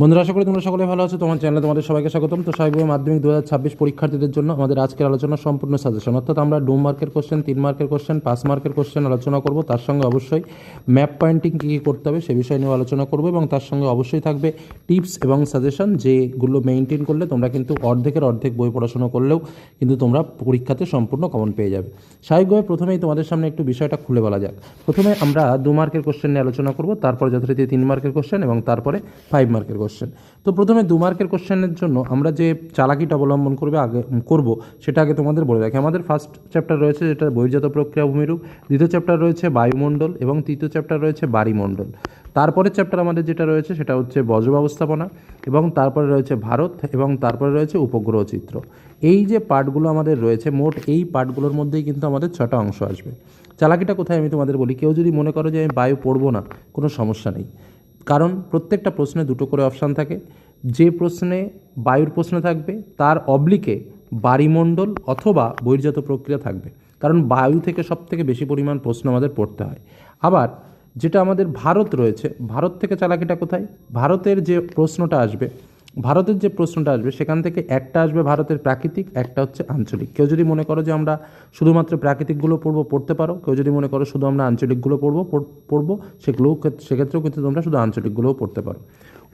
বন্ধুরা, আশা করি তোমরা সকলে ভালো আছো। তোমার চ্যানেলে তোমাদের সবাইকে স্বাগতম। তো স্বাভাবিক মাধ্যমিক দু ছাব্বিশ পরীক্ষার্থীদের জন্য আমাদের আজকের আলোচনা সম্পূর্ণ সাজেশন অর্থাৎ আমরা ডু মার্কের কোশ্চেন তিন মার্কের কোশ্চেন পাঁচ মার্কের কোশ্চেন আলোচনা করব। তার সঙ্গে অবশ্যই ম্যাপ পয়েন্টিং কী কী করতে হবে সে বিষয় নিয়ে আলোচনা করব এবং তার সঙ্গে অবশ্যই থাকবে টিপস এবং সাজেশন যেগুলো মেনটেন করলে তোমরা কিন্তু অর্ধেকের অর্ধেক বই পড়াশোনা করলেও কিন্তু তোমরা পরীক্ষাতে সম্পূর্ণ কমন পেয়ে যাবে। স্বাভাবিকভাবে প্রথমেই তোমাদের সামনে একটু বিষয়টা খুলে বলা যাক। প্রথমে আমরা দু মার্কের কোশ্চেন নিয়ে আলোচনা করব, তারপরে যথারীতি তিন মার্কের কোশ্চেন এবং তারপরে ফাইভ মার্কের কোশ্চেন তো প্রথমে দু মার্কের কোশ্চেনের জন্য আমরা যে চালাকিটা অবলম্বন করবে আগে, করব, সেটা আগে তোমাদের বলে রাখি। আমাদের ফার্স্ট চ্যাপ্টার রয়েছে যেটা বহির্জাত প্রক্রিয়া ভূমিরূপ, দ্বিতীয় চ্যাপ্টার রয়েছে বায়ুমণ্ডল এবং তৃতীয় চ্যাপ্টার রয়েছে বাড়িমণ্ডল তারপরের চ্যাপ্টার আমাদের যেটা রয়েছে সেটা হচ্ছে বজ্র ব্যবস্থাপনা এবং তারপরে রয়েছে ভারত এবং তারপরে রয়েছে উপগ্রহ চিত্র। এই যে পার্টগুলো আমাদের রয়েছে, মোট এই পার্টগুলোর মধ্যেই কিন্তু আমাদের ছটা অংশ আসবে। চালাকিটা কোথায় আমি তোমাদের বলি, কেউ যদি মনে করো যে আমি বায়ু পড়ব না, কোনো সমস্যা নেই। কারণ প্রত্যেকটা প্রশ্নে দুটো করে অপশান থাকে। যে প্রশ্নে বায়ুর প্রশ্ন থাকবে, তার অবলিকে বাড়িমণ্ডল অথবা বহির্জাত প্রক্রিয়া থাকবে। কারণ বায়ু থেকে সব থেকে বেশি পরিমাণ প্রশ্ন আমাদের পড়তে হয়। আবার যেটা আমাদের ভারত রয়েছে, ভারত থেকে চালাকিটা কোথায়? ভারতের যে প্রশ্নটা আসবে ভারতের যে প্রশ্নটা আসবে, সেখান থেকে একটা আসবে ভারতের প্রাকৃতিক, একটা হচ্ছে আঞ্চলিক। কেউ যদি মনে করো যে আমরা শুধুমাত্র প্রাকৃতিকগুলো পড়ব, পড়তে পারো। কেউ যদি মনে করো শুধু আমরা আঞ্চলিকগুলো পড়ব, পড়- পড়ব, সেগুলোও ক্ষেত- সেক্ষেত্রেও কিন্তু তোমরা শুধু আঞ্চলিকগুলোও পড়তে পারো।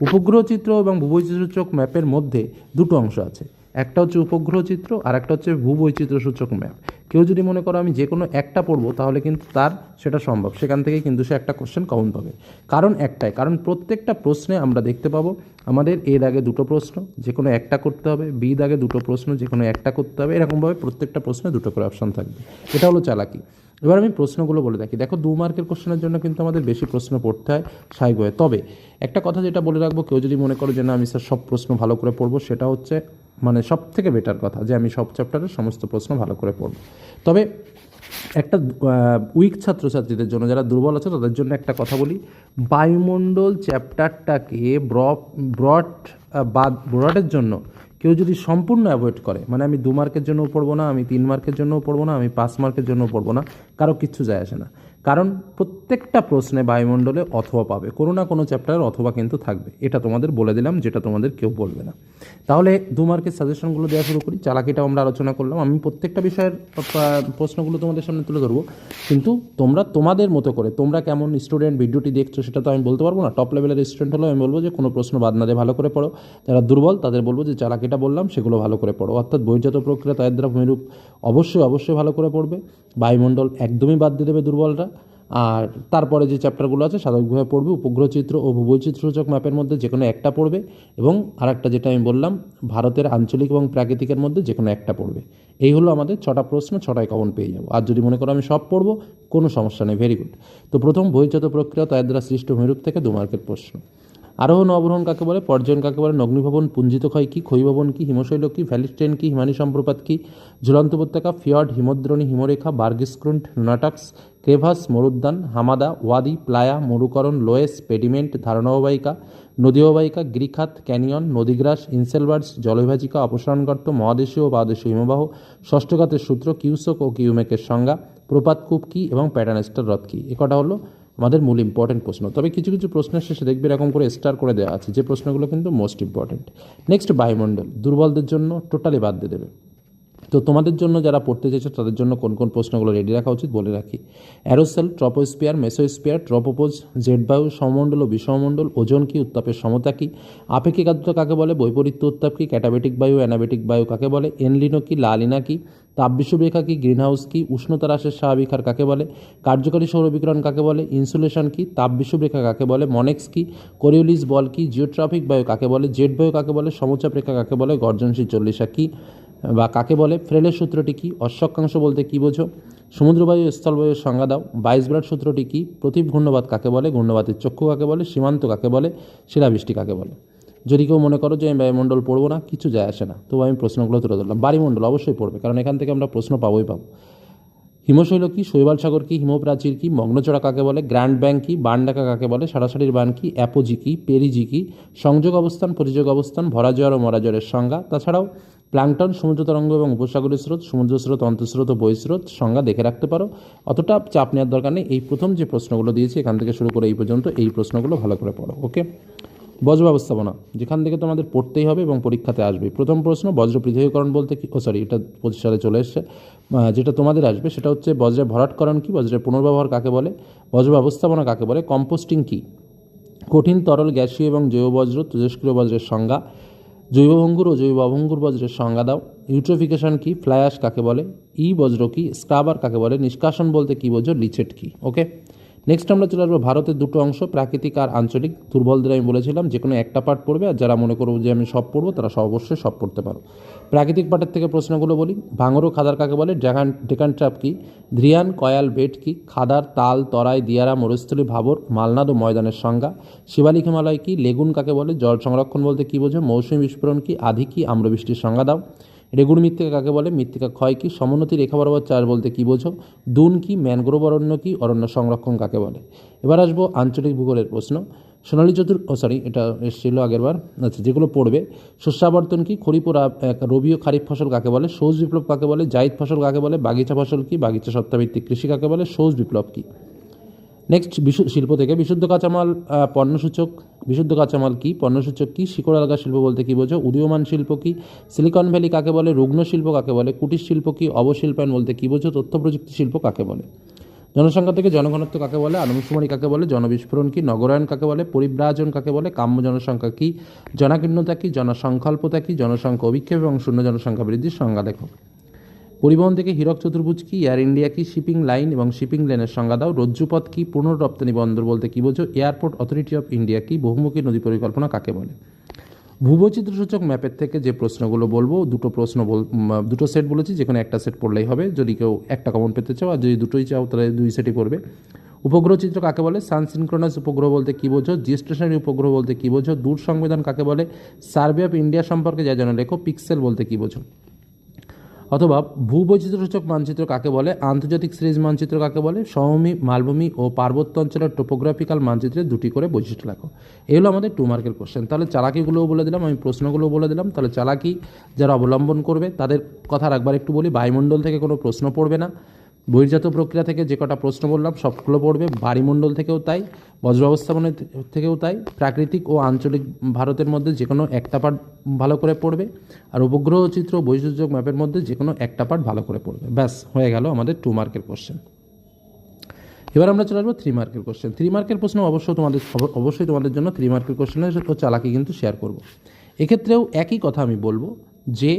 উপগ্রহ চিত্র এবং ভূবৈচিত্রসূচক ম্যাপের মধ্যে দুটো অংশ আছে। একটা হচ্ছে উপগ্রহ চিত্র আর একটা হচ্ছে ভূবৈচিত্র্যসূচক ম্যাপ। কেউ যদি মনে করো আমি যে কোনো একটা পড়ব, তাহলে কিন্তু তার সেটা সম্ভব। সেখান থেকে কিন্তু সে একটা কোশ্চেন কমন পাবে। কারণ একটাই, কারণ প্রত্যেকটা প্রশ্নে আমরা দেখতে পাবো আমাদের এ দাগে দুটো প্রশ্ন যে কোনো একটা করতে হবে, বি দাগে দুটো প্রশ্ন যে কোনো একটা করতে হবে, এরকমভাবে প্রত্যেকটা প্রশ্নে দুটো করে অপশান থাকবে। এটা হলো চালাকি। এবার আমি প্রশ্নগুলো বলে রাখি। দেখো, দু মার্কের কোশ্চেনের জন্য কিন্তু আমাদের বেশি প্রশ্ন পড়তে হয় স্বাভাবিকভাবে তবে একটা কথা যেটা বলে রাখব, কেউ যদি মনে করো যে, না, আমি স্যার সব প্রশ্ন ভালো করে পড়ব, সেটা হচ্ছে মানে সব থেকে বেটার কথা যে, আমি সব চ্যাপ্টারের সমস্ত প্রশ্ন ভালো করে পড়ব। তবে একটা উইক ছাত্রছাত্রীদের জন্য, যারা দুর্বল আছে, তাদের জন্য একটা কথা বলি। বায়ুমণ্ডল চ্যাপ্টারটাকে ব্রড ব্রড বাদ ব্রডের জন্য কেউ যদি সম্পূর্ণ অ্যাভয়েড করে মানে আমি দু মার্কের জন্যও পড়ব না, আমি তিন মার্কের জন্যও পড়ব না, আমি পাঁচ মার্কের জন্যও পড়ব না, কারও কিচ্ছু যায় আসে না। কারণ প্রত্যেকটা প্রশ্নে বায়ুমণ্ডলে অথবা পাবে, কোনো না কোনো চ্যাপ্টার অথবা কিন্তু থাকবে। এটা তোমাদের বলে দিলাম, যেটা তোমাদের কেউ বলবে না। তাহলে দু মার্কের সাজেশনগুলো দেওয়া শুরু করি, চালাকিটাও আমরা আলোচনা করলাম। আমি প্রত্যেকটা বিষয়ের প্রশ্নগুলো তোমাদের সামনে তুলে ধরবো। কিন্তু তোমরা তোমাদের মতো করে, তোমরা কেমন স্টুডেন্ট ভিডিওটি দেখছ সেটা তো আমি বলতে পারব না। টপ লেভেলের স্টুডেন্ট হলে আমি বলব যে, কোনো প্রশ্ন বাদ না দিয়ে ভালো করে পড়ো। যারা দুর্বল, তাদের বলব যে, চালাকিটা বললাম, সেগুলো ভালো করে পড়ো। অর্থাৎ বহির্জাত প্রক্রিয়া, তাদের দ্বারা ভূমিরূপ অবশ্যই অবশ্যই ভালো করে পড়বে। বায়ুমণ্ডল একদমই বাদ দিয়ে দেবে দুর্বলরা। আর তারপরে যে চ্যাপ্টারগুলো আছে স্বাভাবিকভাবে পড়বে উপগ্রহ চিত্র ও ভূবৈচিত্রসূচক ম্যাপের মধ্যে যে কোনো একটা পড়বে এবং আর একটা যেটা আমি বললাম, ভারতের আঞ্চলিক এবং প্রাকৃতিকের মধ্যে যে কোনো একটা পড়বে। এই হলো আমাদের ছটা প্রশ্ন, ছটায় কমন পেয়ে যাব। আর যদি মনে করো আমি সব পড়ব, কোনো সমস্যা নেই ভেরি গুড তো প্রথম বহির্জাত প্রক্রিয়া তাদের দ্বারা সৃষ্ট ভূমিরূপ থেকে দু মার্কের প্রশ্ন। আরোহণ অবরোহণ কাকে বলে? পর্যয়ন কাকে বলে? নগ্নিভবন, পুঞ্জিত ক্ষয় কী? ক্ষয়ভবন কী? হিমশৈল কী? ভ্যালিস্টেন কী? হিমানী সম্প্রপাত কী? ঝুলন্ত উপত্যকা, ফিয়ড, হিমদ্রণী, হিমরেখা বার্গিস্ক্রুন্ট নাটাক্স ক্রেভাস, মরুদ্যান, হামাদা, ওয়াদি, প্লায়া, মরুকরণ, লোয়েস, পেডিমেন্ট ধারণা অববাহিকা নদী অববাহিকা গ্রিখাত, ক্যানিয়ন, নদীগ্রাস ইনসেলবার্স জলবিভাজিকা অপসারণ গর্ত মহাদেশীয় ও বাদেশীয় হিমবাহ, ষষ্ঠঘাতের সূত্র কিউসক ও কিউমেকের সংজ্ঞা, প্রপাতকূপ কী এবং প্যাটার্নেস্টার হ্রদ কী? এ কটা হলো? আমাদের মূল ইম্পর্টেন্ট প্রশ্ন। তবে কিছু কিছু প্রশ্নের শেষে দেখবে এরকম করে স্টার করে দেওয়া আছে। যে প্রশ্নগুলো কিন্তু মোস্ট ইম্পর্টেন্ট নেক্সট বায়ুমণ্ডল, দুর্বলদের জন্য টোটালি বাদ দিয়ে দেবে। তো তোমাদের জন্য যারা পড়তে চাইছো, তাদের জন্য কোন কোন প্রশ্নগুলো রেডি রাখা উচিত বলে রাখি। Aerosol troposphere mesosphere tropopause jet বায়ু সমমণ্ডল ও বিষমণ্ডল ওজন কি, উত্তাপের সমতা কি, আপেক্ষিক আদ্রতা কাকে বলে, বৈপরীত্য উত্তাপ কি, ক্যাটাবেটিক বায়ু, অ্যানাবেটিক বায়ু কাকে বলে, এনলিনো কি, লালিনা কি তাপবিষুবরেখা কি, গ্রিনহাউস কি, উষ্ণতা হ্রাসের স্বাভাবিক হার কাকে বলে, কার্যকরী সৌরবিকিরণ কাকে বলে, ইনসুলেশন কি তাপবিষুবরেখা কাকে বলে, মনেক্স কি, কোরিওলিস বল কি, জিওট্রাফিক বায়ু কাকে বলে, জেট বায়ু কাকে বলে, সমচাপ রেখা কাকে বলে, গর্জনশীল চল্লিশা কি বা কাকে বলে? ফ্রেলের সূত্রটি কি? অশ্বক্ষাংশ বলতে কি বোঝো? সমুদ্রবায়ু স্থলবায়ুর সংজ্ঞা দাও। বাইশ বিরাট সূত্রটি কি? প্রতীপ ঘূর্ণবাদ কাকে বলে? ঘূর্ণবাদের চক্ষু কাকে বলে? সীমান্ত কাকে বলে? শিলাবৃষ্টি কাকে বলে? যদি কেউ মনে করো যে আমি বায়ুমণ্ডল পড়ব না, কিছু যায় আসে না। তবু আমি প্রশ্নগুলো তুলে ধরলাম। বায়ুমণ্ডল অবশ্যই পড়বে, কারণ এখান থেকে আমরা প্রশ্ন পাবোই পাবো। হিমশৈল কি? শৈবাল সাগর কি? হিমপ্রাচীর কি? মগ্নচড়া কাকে বলে? গ্র্যান্ড ব্যাংক কি? বানডাকা কাকে বলে? সারাসারির বান কি? অ্যাপোজি কি? পেরিজি কি? সংযোগ অবস্থান, পরিযোগ অবস্থান ভরা জোয়ার ও মরা জোয়ারের সংজ্ঞা। তাছাড়াও প্লাংটন, সমুদ্র তরঙ্গ এবং উপসাগরীয় স্রোত, সমুদ্র স্রোত, অন্তঃস্রোত ও বহিঃস্রোত সংজ্ঞা দেখে রাখতে পারো। অতটা চাপ নেওয়ার দরকার নেই। এই প্রথম যে প্রশ্নগুলো দিয়েছি, এখান থেকে শুরু করে এই পর্যন্ত এই প্রশ্নগুলো ভালো করে পড়ো, ওকে? বজ্র ব্যবস্থাপনা, যেখান থেকে তোমাদের পড়তেই হবে এবং পরীক্ষাতে আসবে প্রথম প্রশ্ন, বজ্র পৃথকীকরণ বলতে কি? ও সরি এটা পঁচিশ সালে চলে এসছে। যেটা তোমাদের আসবে, সেটা হচ্ছে বজ্রের ভরাটকরণ কি? বজ্রের পুনর্ব্যবহার কাকে বলে? বজ্র ব্যবস্থাপনা কাকে বলে? কম্পোস্টিং কি? কঠিন তরল, গ্যাসীয় এবং জৈব বজ্র তেজস্ক্রিয় বজ্রের সংজ্ঞা। জৈব ভঙ্গুর ও জৈব অভঙ্গুর বজ্রের সংজ্ঞা দাও। ইউট্রোফিকেশন কি? ফ্লায়াস কাকে বলে? ই বজ্র কি? স্ক্রাবার কাকে বলে? নিষ্কাশন বলতে কি বোঝো? লিচেট কি? ওকে নেক্সট আমরা চলে আসব ভারতের দুটো অংশ, প্রাকৃতিক আর আঞ্চলিক। দুর্বলদের আমি বলেছিলাম যে কোনো একটা পার্ট পড়বে, আর যারা মনে করব যে আমি সব পড়ব, তারা সব অবশ্যই সব পড়তে পারো। প্রাকৃতিক পার্টের থেকে প্রশ্নগুলো বলি। ভাঙর খাদার কাকে বলে? ড্রাগান ডেকান ট্রাপ কি? ধ্রিয়ান কয়াল, বেট কি? খাদার, তাল, তরাই, দিয়ারা, মরুস্থলী, ভাবর, মালনাদ ও ময়দানের সংজ্ঞা। শিবালিক হিমালয় কি? লেগুন কাকে বলে? জল সংরক্ষণ বলতে কী বোঝে? মৌসুমী বিস্ফোরণ কি? আধি কি? আম্রবৃষ্টির সংজ্ঞা দাও। রেগুড় মৃত্তিকা কাকে বলে? মৃত্তিকা ক্ষয় কি? সমোন্নতি, রেখা বরাবর চাষ বলতে কী বোঝো? দুন কি? ম্যানগ্রোভ অরণ্য কি? অরণ্য সংরক্ষণ কাকে বলে? এবার আসব আঞ্চলিক ভূগোলের প্রশ্ন। সোনালী চতুর ও সরি এটা এসেছিল আগেরবার। আচ্ছা যেগুলো পড়বে। শস্যাবর্তন কি? খরিফ এক রবি ও খারিফ ফসল কাকে বলে? সৌজ বিপ্লব কাকে বলে? জাইদ ফসল কাকে বলে? বাগিচা ফসল কি? বাগিচা সত্তাভিত্তিক কৃষি কাকে বলে? সৌজ বিপ্লব কি? নেক্সট শিল্প থেকে। বিশুদ্ধ কাঁচামাল পণ্যসূচক। বিশুদ্ধ কাঁচামাল কী? পণ্যসূচক কী? শিকড় আলগা শিল্প বলতে কী বোঝো? উদীয়মান শিল্প কী? সিলিকন ভ্যালি কাকে বলে? রুগ্ন শিল্প কাকে বলে? কুটির শিল্প কী? অবশিল্পায়ন বলতে কী বোঝো? তথ্য প্রযুক্তি শিল্প কাকে বলে? জনসংখ্যা থেকে জনঘনত্ব কাকে বলে? আদমশুমারি কাকে বলে? জনবিস্ফোরণ কী? নগরায়ন কাকে বলে? পরিব্রাজন কাকে বলে? কাম্য জনসংখ্যা কী? জনাকীর্ণতা কী? জনসংকল্পতা কী? জনসংখ্যা অভিক্ষেপ এবং শূন্য জনসংখ্যা বৃদ্ধির সংজ্ঞা দেখো পরিবহন থেকে হীরক চতুর্ভুজ কি এয়ার ইন্ডিয়া কি শিপিং লাইন এবং শিপিং লেনের সংজ্ঞা দাও। রজ্জুপথ কি, পুনর্রপ্তানি বন্দর বলতে কি বোঝো? এয়ারপোর্ট অথরিটি অফ ইন্ডিয়া কি, বহুমুখী নদী পরিকল্পনা কাকে বলে? ভূবৈচিত্র্যসূচক ম্যাপের থেকে যে প্রশ্নগুলো বলব, দুটো প্রশ্ন বল দুটো সেট বলেছি, যেখানে একটা সেট পড়লেই হবে। যদি কেউ একটা কমন পেতে চাও, আর যদি দুটোই চাও, তাহলে দুই সেটই পড়বে। উপগ্রহ চিত্র কাকে বলে? সানসিনক্রোনাস উপগ্রহ বলতে কী বোঝো? জিওস্টেশনারি উপগ্রহ বলতে কী বোঝো? দূর সংবেদন কাকে বলে? সার্ভে অফ ইন্ডিয়া সম্পর্কে যা যেন লেখো পিক্সেল বলতে কী বোঝো? অথবা ভূবৈচিত্রসূচক মানচিত্র কাকে বলে? আন্তর্জাতিক সিরিজ মানচিত্র কাকে বলে? সমভূমি মালভূমি ও পার্বত্য অঞ্চলের টোপোগ্রাফিক্যাল মানচিত্রে দুটি করে বৈশিষ্ট্য লেখো। এগুলো আমাদের টু মার্কের কোশ্চেন তাহলে চালাকিগুলোও বলে দিলাম, আমি প্রশ্নগুলোও বলে দিলাম। তাহলে চালাকি যারা অবলম্বন করবে, তাদের কথা একবার একটু বলি, বায়ুমণ্ডল থেকে কোনো প্রশ্ন পড়বে না। বহির্জাত প্রক্রিয়া থেকে যে কটা প্রশ্ন বললাম, সবগুলো পড়বে। বাড়িমণ্ডল থেকেও তাই, বজ্র ব্যবস্থাপনা থেকেও তাই। প্রাকৃতিক ও আঞ্চলিক ভারতের মধ্যে যে কোনো একটা পার্ট ভালো করে পড়বে। আর উপগ্রহ চিত্র ও বৈশিষ্ট্যক ম্যাপের মধ্যে যে কোনো একটা পার্ট ভালো করে পড়বে। ব্যাস, হয়ে গেল আমাদের টু মার্কের কোশ্চেন এবার আমরা চলে আসব থ্রি মার্কের কোশ্চেন থ্রি মার্কের প্রশ্ন অবশ্যই তোমাদের অবশ্যই তোমাদের জন্য থ্রি মার্কের কোশ্চেনের চালাকি কিন্তু শেয়ার করব। এক্ষেত্রেও একই কথা আমি বলব যে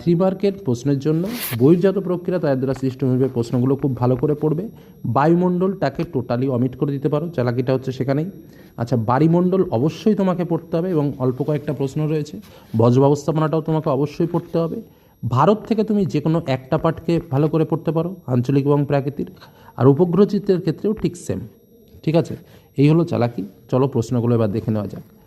থ্রি মার্কের প্রশ্নের জন্য বহির্জাত প্রক্রিয়া তাদের দ্বারা সৃষ্ট অনুযায়ী প্রশ্নগুলো খুব ভালো করে পড়বে। বায়ুমণ্ডলটাকে টোটালি অমিট করে দিতে পারো। চালাকিটা হচ্ছে সেখানেই। আচ্ছা বাড়িমণ্ডল অবশ্যই তোমাকে পড়তে হবে এবং অল্প কয়েকটা প্রশ্ন রয়েছে। বজ্র ব্যবস্থাপনাটাও তোমাকে অবশ্যই পড়তে হবে। ভারত থেকে তুমি যে কোনো একটা পার্টকে ভালো করে পড়তে পারো, আঞ্চলিক এবং প্রাকৃতিক। আর উপগ্রহ চিত্রের ক্ষেত্রেও ঠিক সেম ঠিক আছে? এই হলো চালাকি। চলো প্রশ্নগুলো এবার দেখে নেওয়া যাক।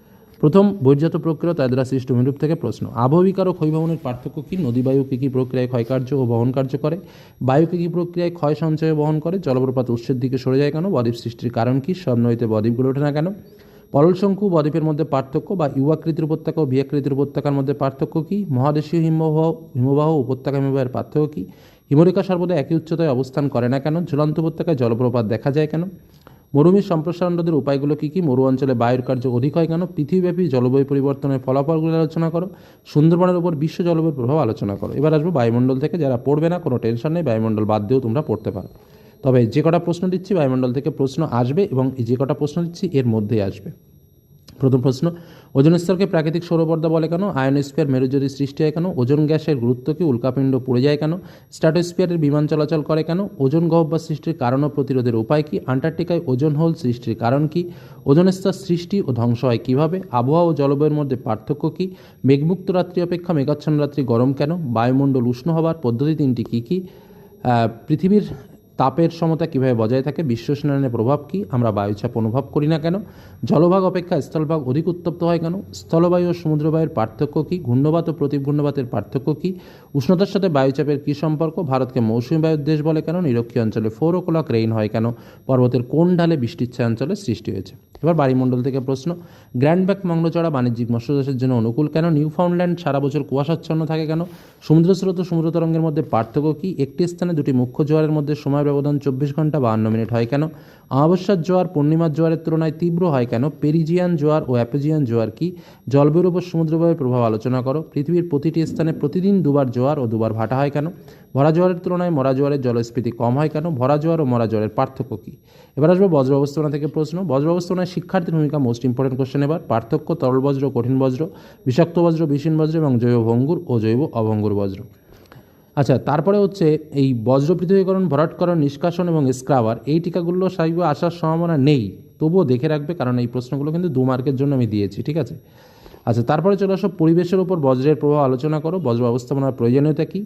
প্রথম বহির্জাত প্রক্রিয়া তাদের দ্বারা সৃষ্ট ভূমিরূপ থেকে প্রশ্ন। আবহবিকার ও ক্ষয়ভবনের পার্থক্য কী? নদী বায়ু কী কী প্রক্রিয়ায় ক্ষয়কার্য ও বহন কার্য করে? বায়ু কী কী প্রক্রিয়ায় ক্ষয় সঞ্চয় বহন করে? জলপ্রপাত উৎসের দিকে সরে যায় কেন? বদ্বীপ সৃষ্টির কারণ কী? সব নদীতে বদ্বীপগুলো ওঠে না কেন? পললশঙ্কু বদ্বীপের মধ্যে পার্থক্য বা ইউআকৃতির উপত্যকা ও বিয়াকৃতির উপত্যকার মধ্যে পার্থক্য কী? মহাদেশীয় হিমবাহ হিমবাহ উপত্যকা হিমবাহের পার্থক্য কী? হিমরেখা সর্বদা একই উচ্চতায় অবস্থান করে না কেন? ঝুলন্ত উপত্যকায় জলপ্রপাত দেখা যায় কেন? মরুমির সম্প্রসারণ রোধের উপায়গুলো কী কী? মরু অঞ্চলে বায়ুর কার্য অধিক হয় কেন? পৃথিবীব্যাপী জলবায়ু পরিবর্তনের ফলাফলগুলো আলোচনা করো। সুন্দরবনের উপর বিশ্ব জলবায়ুর প্রভাব আলোচনা করো। এবার আসব বায়ুমণ্ডল থেকে। যারা পড়বে না, কোনো টেনশন নেই, বায়ুমণ্ডল বাদ দিয়েও তোমরা পড়তে পারো। তবে যে কটা প্রশ্ন দিচ্ছি, বায়ুমণ্ডল থেকে প্রশ্ন আসবে এবং যে কটা প্রশ্ন দিচ্ছি, এর মধ্যেই আসবে। প্রথম প্রশ্ন ওজন স্তরকে প্রাকৃতিক সৌরপর্দা বলে কেন? আয়নোস্ফিয়ার মেরুজ্যোতি সৃষ্টি হয় কেন? ওজন গ্যাসের গুরুত্ব কি উল্কাপিণ্ড পড়ে যায় কেন? স্ট্র্যাটোস্ফিয়ারের বিমান চলাচল করে কেন? ওজন গহ্বর সৃষ্টির কারণ ও প্রতিরোধের উপায় কি? আন্টার্কটিকায় ওজন হোল সৃষ্টির কারণ কি? ওজন স্তর সৃষ্টি ও ধ্বংস হয় কীভাবে? আবহাওয়া ও জলবায়ুর মধ্যে পার্থক্য কি? মেঘমুক্ত রাত্রি অপেক্ষা মেঘাচ্ছন্ন রাত্রি গরম কেন? বায়ুমণ্ডল উষ্ণ হবার পদ্ধতি তিনটি কী কী? পৃথিবীর তাপের সমতা কীভাবে বজায় থাকে বিশ্ব উষ্ণায়নের প্রভাব কি, আমরা বায়ুচাপ অনুভব করি না কেন, জলভাগ অপেক্ষা স্থলভাগ অধিক উত্তপ্ত হয় কেন, স্থলবায়ু ও সমুদ্রবায়ুর পার্থক্য কি, ঘূর্ণবাত ও প্রতিঘূর্ণবাতের পার্থক্য কি, উষ্ণতার সাথে বায়ুচাপের কী সম্পর্ক, ভারতকে মৌসুমী বায়ুর দেশ বলে কেন, নিরক্ষীয় অঞ্চলে ফোর ও ক্লক রেইন হয় কেন, পর্বতের কোন ঢালে বৃষ্টিচ্ছায় অঞ্চলে সৃষ্টি হয়েছে। এবার বাড়িমণ্ডল থেকে প্রশ্ন গ্র্যান্ডব্যাক মংলোচড়া বাণিজ্যিক মৎস্য চাষের জন্য অনুকূল কেন, নিউফাউন্ডল্যান্ড সারা বছর কুয়াশাচ্ছন্ন থাকে কেন সমুদ্র স্রোত সমুদ্র তরঙ্গের মধ্যে পার্থক্য কি, একটি স্থানে দুটি মুখ্য জোয়ারের মধ্যে সময় ব্যবধান চব্বিশ ঘণ্টা বাহান্ন মিনিট হয় কেন? অমাবস্যার জোয়ার, পূর্ণিমার জোয়ারের তুলনায় তীব্র হয় কেন? পেরিজিয়ান জোয়ার ও অ্যাপেজিয়ান জোয়ার কি? জলবায়ুর উপর সমুদ্রবায়ুর প্রভাব আলোচনা করো। পৃথিবীর প্রতিটি স্থানে প্রতিদিন দুবার জোয়ার ও দুবার ভাটা হয় কেন? ভরা জোয়ারের তুলনায় মরা জোয়ারের জলস্ফীতি কম হয় কেন? ভরা জোয়ার ও মরা জোয়ারের পার্থক্য কী? এবার আসব বজ্র অবস্থানা থেকে প্রশ্ন। বজ্র অবস্থানায় শিক্ষার্থীর ভূমিকা মোস্ট ইম্পর্টেন্ট কোশ্চেন এবার। পার্থক্য তরল বজ্র, কঠিন বজ্র, বিষাক্ত বজ্র বিষীন বজ্র এবং জৈব ভঙ্গুর ও জৈব অভঙ্গুর বজ্র। আচ্ছা তারপরে হচ্ছে এই বজ্র পৃথকীকরণ ভরাটকরণ, নিষ্কাশন এবং স্ক্রাবার, এই টিকাগুলো স্বাভাবিক আসার সম্ভাবনা নেই। তবুও দেখে রাখবে, কারণ এই প্রশ্নগুলো কিন্তু দু মার্কের জন্য আমি দিয়েছি, ঠিক আছে? আচ্ছা তারপরে চলে আসো, পরিবেশের উপর বজ্রের প্রভাব আলোচনা করো। বজ্র ব্যবস্থাপনার প্রয়োজনীয়তা কী?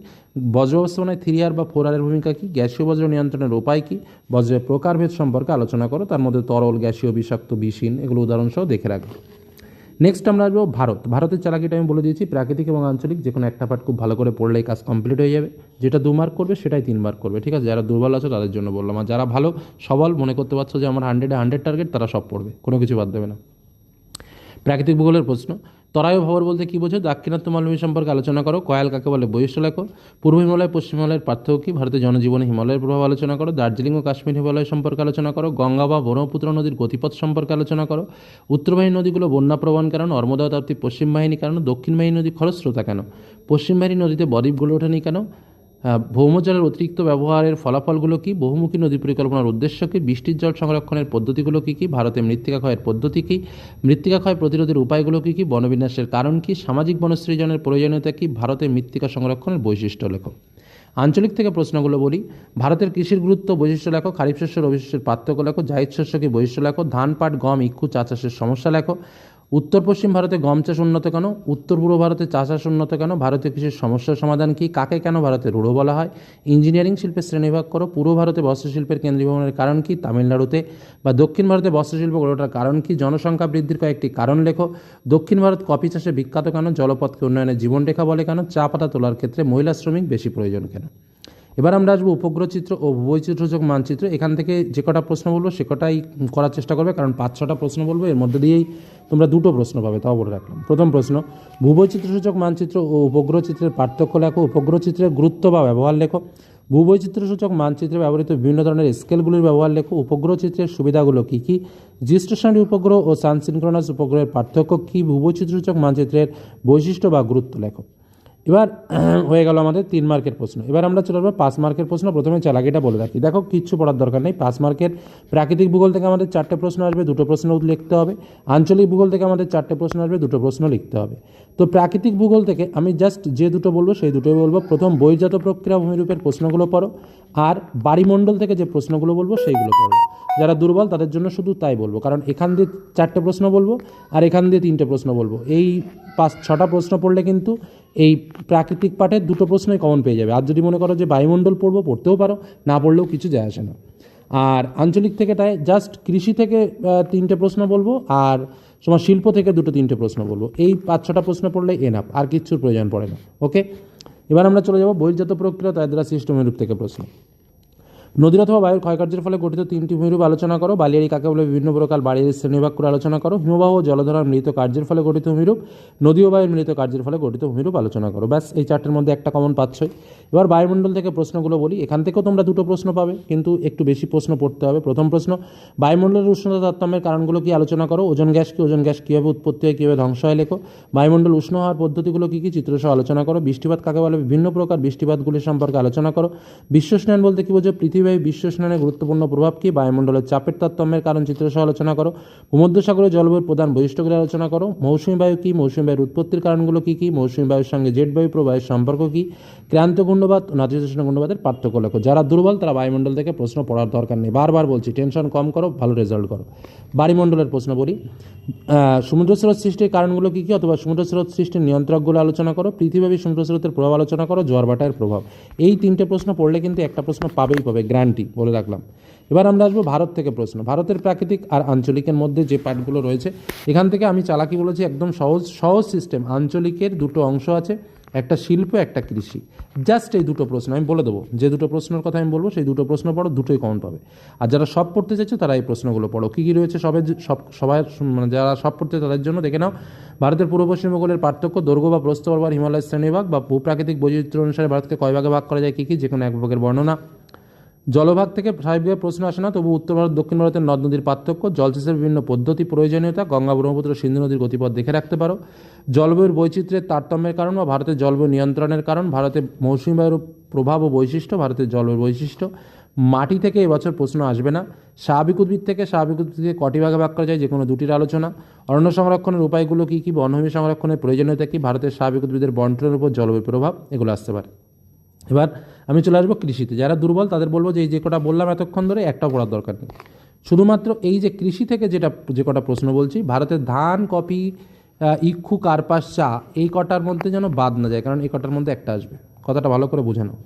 বজ্র ব্যবস্থাপনায় থ্রি আর বা ফোর আরের ভূমিকা কী? গ্যাসীয় বজ্র নিয়ন্ত্রণের উপায় কী? বজ্রের প্রকারভেদ সম্পর্কে আলোচনা করো, তার মধ্যে তরল, গ্যাসীয়, বিষাক্ত বিষীন এগুলো উদাহরণসহ দেখে রাখবে। নেক্সট আমরা আসব ভারত। ভারতের চালাকিটা আমি বলে দিয়েছি, প্রাকৃতিক এবং আঞ্চলিক যে কোনো একটা পার্ট খুব ভালো করে পড়লেই কাজ কমপ্লিট হয়ে যাবে। যেটা দু মার্ক করবে, সেটাই তিন মার্ক করবে, ঠিক আছে? যারা দুর্বল আছে, তাদের জন্য বললাম। আর যারা ভালো, সবল মনে করতে পারছ যে আমার হান্ড্রেডে হান্ড্রেড টার্গেট তারা সব পড়বে, কোনো কিছু বাদ দেবে না। প্রাকৃতিক ভূগোলের প্রশ্ন তরায় ভবর বলতে কী বোঝো দাক্ষিণাত্য মালভূমি সম্পর্কে আলোচনা করো, কয়াল কাকে বলে, বৈশিষ্ট্য লেখো। পূর্ব হিমালয়, পশ্চিম হিমালয়ের পার্থক্য কী? ভারতের জনজীবনে হিমালয়ের প্রভাব আলোচনা করো। দার্জিলিং ও কাশ্মীর হিমালয় সম্পর্কে আলোচনা করো। গঙ্গা বা ব্রহ্মপুত্র নদীর গতিপথ সম্পর্কে আলোচনা করো। উত্তরবাহী নদীগুলো বন্যা প্রবণ কারণ নর্মদা, তাপ্তি পশ্চিম বাহিনী কারণ দক্ষিণ বাহিনী নদী খরস্রোতা কেন? পশ্চিম বাহিনী নদীতে গড়ে ওঠেনি কেন? ভৌমজলের অতিরিক্ত ব্যবহারের ফলাফলগুলো কি? বহুমুখী নদী পরিকল্পনার উদ্দেশ্য কি? বৃষ্টির জল সংরক্ষণের পদ্ধতিগুলো কী কী? ভারতে মৃত্তিকা ক্ষয়ের পদ্ধতি কী? মৃত্তিকা ক্ষয় প্রতিরোধের উপায়গুলো কী কী? বনবিন্যাসের কারণ কী? সামাজিক বনসৃজনের প্রয়োজনীয়তা কী? ভারতে মৃত্তিকা সংরক্ষণের বৈশিষ্ট্য লেখো। আঞ্চলিক থেকে প্রশ্নগুলো বলি। ভারতের কৃষির গুরুত্ব, বৈশিষ্ট্য লেখো। খারিফ শস্য রবি শস্যের পার্থক্য লেখো। জাহিদ শস্য কি বৈশিষ্ট্য লেখো? ধান, পাট, গম, ইক্ষু চা চাষের সমস্যা লেখো। উত্তর পশ্চিম ভারতে গম চাষ উন্নত কেন? উত্তর পূর্ব ভারতে চা চাষ উন্নত কেন? ভারতীয় কৃষির সমস্যার সমাধান কি? কাকে কেন ভারতে রূঢ় বলা হয়? ইঞ্জিনিয়ারিং শিল্পের শ্রেণীভাগ করো। পূর্ব ভারতে বস্ত্রশিল্পের কেন্দ্রীভবনের কারণ কি? তামিলনাড়ুতে বা দক্ষিণ ভারতে বস্ত্রশিল্প গড়ে ওঠার কারণ কি? জনসংখ্যা বৃদ্ধির কয়েকটি কারণ লেখো। দক্ষিণ ভারত কফি চাষে বিখ্যাত কেন? জলপথকে উন্নয়নের জীবনরেখা বলে কেন? চা পাতা তোলার ক্ষেত্রে মহিলা শ্রমিক বেশি প্রয়োজন কেন? এবার আমরা আসব উপগ্রহ চিত্র ও ভূবৈচিত্রসূচক মানচিত্র। এখান থেকে যে কটা প্রশ্ন বলব, সে কটাই করার চেষ্টা করবে, কারণ পাঁচ, ছটা প্রশ্ন বলব, এর মধ্যে দিয়েই তোমরা দুটো প্রশ্ন পাবে, তাও বলে রাখলাম। প্রথম প্রশ্ন ভূবৈচিত্রসূচক মানচিত্র ও উপগ্রহ চিত্রের পার্থক্য লেখো উপগ্রহ চিত্রের গুরুত্ব বা ব্যবহার লেখো। ভূবৈচিত্রসূচক মানচিত্রে ব্যবহৃত বিভিন্ন ধরনের স্কেলগুলির ব্যবহার লেখো। উপগ্রহ চিত্রের সুবিধাগুলো কী কী? জিস্টেশনারি উপগ্রহ ও সানসিনক্রনাস উপগ্রহের পার্থক্য কী? ভূবৈচিত্রসূচক মানচিত্রের বৈশিষ্ট্য বা গুরুত্ব লেখো। এবার, হয়ে গেল আমাদের তিন মার্কের প্রশ্ন। এবার আমরা চলে আসব পাঁচ মার্কের প্রশ্ন, প্রথমে চালাকিটা বলে রাখি। দেখো, কিচ্ছু পড়ার দরকার নেই। পাঁচ মার্কের প্রাকৃতিক ভূগোল থেকে আমাদের চারটে প্রশ্ন আসবে, দুটো প্রশ্ন লিখতে হবে। আঞ্চলিক ভূগোল থেকে আমাদের চারটে প্রশ্ন আসবে, দুটো প্রশ্ন লিখতে হবে। তো প্রাকৃতিক ভূগোল থেকে আমি জাস্ট যে দুটো বলব, সেই দুটোই বলব। প্রথম বহির্জাত প্রক্রিয়া ভূমিরূপের প্রশ্নগুলো পড়ো। আর বাড়িমণ্ডল থেকে যে প্রশ্নগুলো বলব, সেইগুলো পড়ো। যারা দুর্বল, তাদের জন্য শুধু তাই বলব। কারণ এখান দিয়ে চারটে প্রশ্ন বলব, আর এখান দিয়ে তিনটে প্রশ্ন বলব। এই পাঁচ, ছটা প্রশ্ন পড়লে কিন্তু এই প্রাকৃতিক পাঠের দুটো প্রশ্নই কমন পেয়ে যাবে। আর যদি মনে করো যে বায়ুমণ্ডল পড়ব, পড়তেও পারো, না পড়লেও কিছু যায় আসে না। আর আঞ্চলিক থেকে তাই জাস্ট কৃষি থেকে তিনটে প্রশ্ন বলব, আর তোমার শিল্প থেকে দুটো তিনটে প্রশ্ন বলব। এই পাঁচ ছটা প্রশ্ন পড়লে এনাফ আর কিচ্ছুর প্রয়োজন পড়ে না। ওকে এবার আমরা চলে যাব বহির্জাত প্রক্রিয়া তার দ্বারা সৃষ্ট রূপ থেকে প্রশ্ন। নদীর অথবা বায়ুর ক্ষয়কার্যের ফলে গঠিত তিনটি ভূমিরূপ আলোচনা করো। বালিয়ারি কাকে বলে বিভিন্ন প্রকার বাড়ির শ্রেণীভাগ করে আলোচনা করো। হিমবাহ ও জলধারার মৃত কার্যের ফলে গঠিত ভূমিরূপ। নদী ও বায়ুর মৃত কার্যের ফলে গঠিত ভূমিরূপ আলোচনা করো। ব্যাস, এই চারটের মধ্যে একটা কমন পাচ্ছই। এবার বায়ুমণ্ডল থেকে প্রশ্নগুলো বলি। এখান থেকেও তোমরা দুটো প্রশ্ন পাবে, কিন্তু একটু বেশি প্রশ্ন পড়তে হবে। প্রথম প্রশ্ন, বায়ুমণ্ডলের উষ্ণতা তারতম্যের কারণগুলো কি আলোচনা করো? ওজন গ্যাস কি? ওজন গ্যাস কীভাবে উৎপত্তি হয়, কীভাবে ধ্বংস হয় লেখো। বায়ুমণ্ডল উষ্ণ হওয়ার পদ্ধতিগুলো কী কী? চিত্রসহ আলোচনা করো। বৃষ্টিপাত কাকে বলে? বিভিন্ন প্রকার বৃষ্টিপাতগুলি সম্পর্কে আলোচনা করো। বিশ্বস্নায়ন বলতে কী বোঝো? পৃথিবীবায়ু বিশ্বস্নায়নের গুরুত্বপূর্ণ প্রভাব কী? বায়ুমণ্ডলের চাপের তারতম্যের কারণ চিত্রসহ আলোচনা করো। ভূমধ্যসাগরের জলবায়ুর প্রধান বৈশিষ্ট্যগুলি আলোচনা করো। মৌসুমী বায়ু কী? মৌসুমী বায়ুর উৎপত্তির কারণগুলো কী কী? মৌসুমী বায়ুর সঙ্গে জেট বায়ু প্রবাহের সম্পর্ক কী? ক্রান্ত গুণ্ডবাদ ও নাতিশীতোষ্ণ গুণ্ডবাদের পার্থক্য লেখো। যারা দুর্বল, তারা বায়ুমণ্ডল থেকে প্রশ্ন পড়ার দরকার নেই। বারবার বলছি, টেনশন কম করো, ভালো রেজাল্ট করো। বায়ুমণ্ডলের প্রশ্ন বলি সমুদ্র স্রোত সৃষ্টির কারণগুলো কী কী? অথবা সমুদ্র স্রোত সৃষ্টির নিয়ন্ত্রকগুলো আলোচনা করো। পৃথিবীব্যাপী সমুদ্র স্রোতের প্রভাব আলোচনা করো, জোয়ার ভাটার প্রভাব। এই তিনটে প্রশ্ন পড়লে কিন্তু একটা প্রশ্ন পাবেই পাবে। গ্যারান্টি বলে রাখলাম। এবার আমরা আসব ভারত থেকে প্রশ্ন। ভারতের প্রাকৃতিক আর আঞ্চলিকের মধ্যে যে পার্টগুলো রয়েছে, এখান থেকে আমি চালাকি বলেছি, একদম সহজ সহজ সিস্টেম আঞ্চলিকের দুটো অংশ আছে, একটা শিল্প, একটা কৃষি। জাস্ট এই দুটো প্রশ্ন আমি বলে দেবো। যে দুটো প্রশ্নের কথা আমি বলব, সেই দুটো প্রশ্ন পড়ো, দুটোই কমন পাবে আর যারা সব পড়তে চাইছো, তারা এই প্রশ্নগুলো পড়ো। কী কী রয়েছে সবের সব সবাই মানে যারা সব পড়তে তাদের জন্য দেখে নাও। ভারতের পূর্ব পশ্চিমবঙ্গের পার্থক্য, দৈর্ঘ্য বা প্রস্থ বরাবর হিমালয় শ্রেণীভাগ বা ভূপ্রাকৃতিক বৈচিত্র্য অনুসারে ভারতকে কয় ভাগে ভাগ করা যায়, কী কী? যে কোনো এক ভাগের বর্ণনা। জলভাগ থেকে স্বাভাবিকভাবে প্রশ্ন আসে না, তবু উত্তর ভারত, দক্ষিণ ভারতের নদ নদীর পার্থক্য জলসেচের বিভিন্ন পদ্ধতি প্রয়োজনীয়তা, গঙ্গা, ব্রহ্মপুত্র, সিন্ধু নদীর গতিপথ দেখে রাখতে পারো। জলবায়ুর বৈচিত্র্যের তারতম্যের কারণ বা ভারতের জলবায়ু নিয়ন্ত্রণের কারণ ভারতের মৌসুমী বায়ুর প্রভাব ও বৈশিষ্ট্য, ভারতের জলবায়ুর বৈশিষ্ট্য। মাটি থেকে এবছর প্রশ্ন আসবে না। স্বাভাবিক উদ্ভিদ থেকে স্বাভাবিক উদ্ভিদকে কটি ভাগে ভাগ করা যায় যে কোনো দুটির আলোচনা। অরণ্য সংরক্ষণের উপায়গুলো কী কী, বনভূমি সংরক্ষণের প্রয়োজনীয়তা কী, ভারতের স্বাভাবিক উদ্ভিদের বন্টনের উপর জলবায়ু প্রভাব, এগুলো আসতে পারে। এবার আমি চলে আসব কৃষিতে। যারা দুর্বল, তাদের বলব যে, এই যে কটা বললাম এতক্ষণ ধরে, একটাও করার দরকার নেই। শুধুমাত্র এই যে কৃষি থেকে যেটা, যে কটা প্রশ্ন বলছি ভারতের ধান, কপি ইক্ষু, কার্পাস, চা, এই কটার মধ্যে যেন বাদ না যায়, কারণ এই কটার মধ্যে একটা আসবে। কথাটা ভালো করে বুঝে নাও।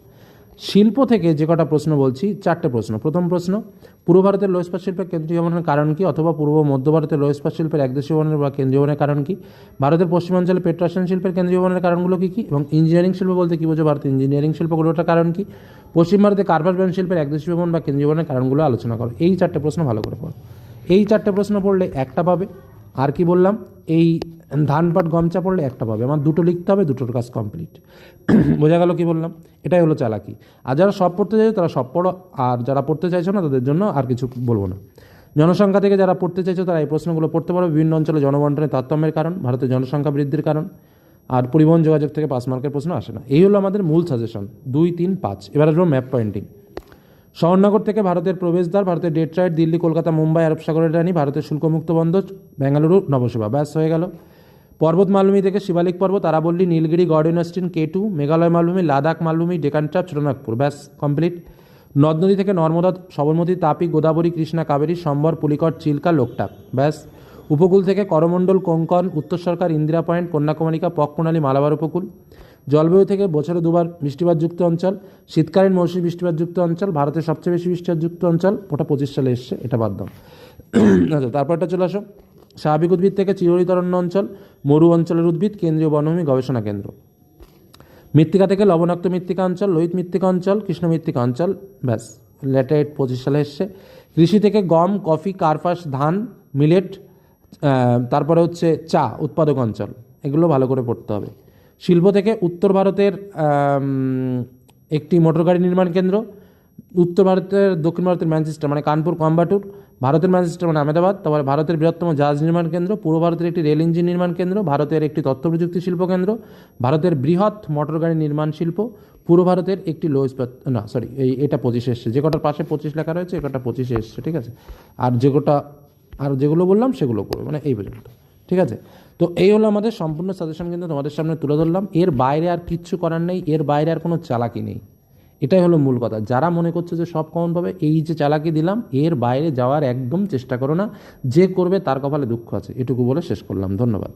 শিল্প থেকে যে কটা প্রশ্ন বলছি, চারটে প্রশ্ন। প্রথম প্রশ্ন, পূর্ব ভারতের লোহ ইস্পাত শিল্পের কেন্দ্রীয়বনের কারণ কি অথবা পূর্ব মধ্য ভারতের লোহ ইস্পাত শিল্পের একদেশীয়বনের বা কেন্দ্রীয়বনের কারণ কি? ভারতের পশ্চিমাঞ্চলে পেট্রোশন শিল্পের কেন্দ্রীয়বনের কারণগুলো কী কী? এবং ইঞ্জিনিয়ারিং শিল্প বলতে কী বোঝো? ভারতের ইঞ্জিনিয়ারিং শিল্পগুলোটার কারণ কি? পশ্চিম ভারতে কার্পাস ব্যান শিল্পের একদেশীয়বন বা কেন্দ্রীয়বনের কারণগুলো আলোচনা করো। এই চারটে প্রশ্ন ভালো করে পড়ো। এই চারটে প্রশ্ন পড়লে একটা পাবে। আর কি বললাম? এই ধান পাট গমচা পড়লে একটা পাবে। আমার দুটো লিখতে হবে, দুটোর কাজ কমপ্লিট বোঝা গেল কি বললাম? এটাই হলো চালাকি। আর যারা সব পড়তে চাইছে, তারা সব পড়ো। আর যারা পড়তে চাইছো না, তাদের জন্য আর কিছু বলব না। জনসংখ্যা থেকে যারা পড়তে চাইছো, তারা এই প্রশ্নগুলো পড়তে পারো। বিভিন্ন অঞ্চলে জনবন্টনের তারতম্যের কারণ, ভারতের জনসংখ্যা বৃদ্ধির কারণ, আর পরিবহন যোগাযোগ থেকে পাঁচ মার্কের প্রশ্ন আসে না। এই হলো আমাদের মূল সাজেশন দুই, তিন, পাঁচ। এবার আসব ম্যাপ পয়েন্টিং শহরনগর থেকে ভারতের প্রবেশদ্বার, ভারতের ডেট ডেট্রয়েট দিল্লি, কলকাতা, মুম্বাই আরব সাগরের রানী, ভারতের শুল্কমুক্ত বন্দর, বেঙ্গালুরু, নবসেবা। ব্যাস, হয়ে গেল। পর্বত মালভূমি থেকে শিবালিক পর্বত, আরাবল্লী, Nilgiri Godwin Austen K two Meghalaya মালভূমি, লাদাখ মালভূমি ডেকান ট্রাপ ছোটনাগপুর ব্যাস, কমপ্লিট। নদ নদী থেকে নর্মদা, সবরমতী, তাপি, গোদাবরী, কৃষ্ণা, কাবেরী, সম্বর, পুলিকট, চিল্কা, লোকটাক। ব্যাস, উপকূল থেকে করমণ্ডল, কোঙ্কন, উত্তর সরকার, ইন্দিরা পয়েন্ট কন্যাকুমারিকা পকপ্রণালী মালাবার উপকূল। জলবায়ু থেকে বছরে দুবার বৃষ্টিপাতযুক্ত অঞ্চল, শীতকালীন মৌসুমী বৃষ্টিপাতযুক্ত অঞ্চল, ভারতের সবচেয়ে বেশি বৃষ্টিপাতযুক্ত অঞ্চল, ওটা পঁচিশ সালে এসছে, এটা বাদ দাও। আচ্ছা তারপরটা চলে আসো। স্বাভাবিক উদ্ভিদ থেকে চিরহরিতরণ্য অঞ্চল, মরু অঞ্চলের উদ্ভিদ, কেন্দ্রীয় বনভূমি গবেষণা কেন্দ্র। মৃত্তিকা থেকে লবণাক্ত মৃত্তিকা অঞ্চল, লোহিত মৃত্তিকা অঞ্চল, কৃষ্ণ মৃত্তিকা অঞ্চল, ব্যাস। লেটেট পঁচিশ সালে এসছে। কৃষি থেকে গম, কফি, কার্পাস, ধান, মিলেট তারপরে হচ্ছে চা, উৎপাদক অঞ্চল। এগুলো ভালো করে পড়তে হবে। শিল্প থেকে উত্তর ভারতের একটি মোটরগাড়ি নির্মাণ কেন্দ্র, উত্তর ভারতের দক্ষিণ ভারতের ম্যানচেস্টার মানে কানপুর, কম্বাটুর। ভারতের ম্যানচেস্টার মানে আহমেদাবাদ, তারপরে ভারতের বৃহত্তম জাহাজ নির্মাণ কেন্দ্র, পূর্ব ভারতের একটি রেল ইঞ্জিন নির্মাণ কেন্দ্র, ভারতের একটি তথ্য প্রযুক্তি শিল্প কেন্দ্র, ভারতের বৃহৎ মোটরগাড়ি নির্মাণ শিল্প, পূর্ব ভারতের একটি লো ইস্পাত না সরি এই, এটা পঁচিশে এসছে। যে কটার পাশে পঁচিশ লেখা রয়েছে, এ কটা পঁচিশে এসছে, ঠিক আছে? আর যে কটা, আর যেগুলো বললাম, সেগুলো করবে মানে এই পর্যন্ত, ঠিক আছে? তো এই হলো আমাদের সম্পূর্ণ সাজেশন কিন্তু তোমাদের সামনে তুলে ধরলাম। এর বাইরে আর কিচ্ছু করার নেই, এর বাইরে আর কোনো চালাকি নেই। এটাই হলো মূল কথা। যারা মনে করছে যে সব কমন পাবে, এই যে চালাকি দিলাম, এর বাইরে যাওয়ার একদম চেষ্টা করো না। যে করবে তার কপালে দুঃখ আছে। এটুকু বলে শেষ করলাম। ধন্যবাদ।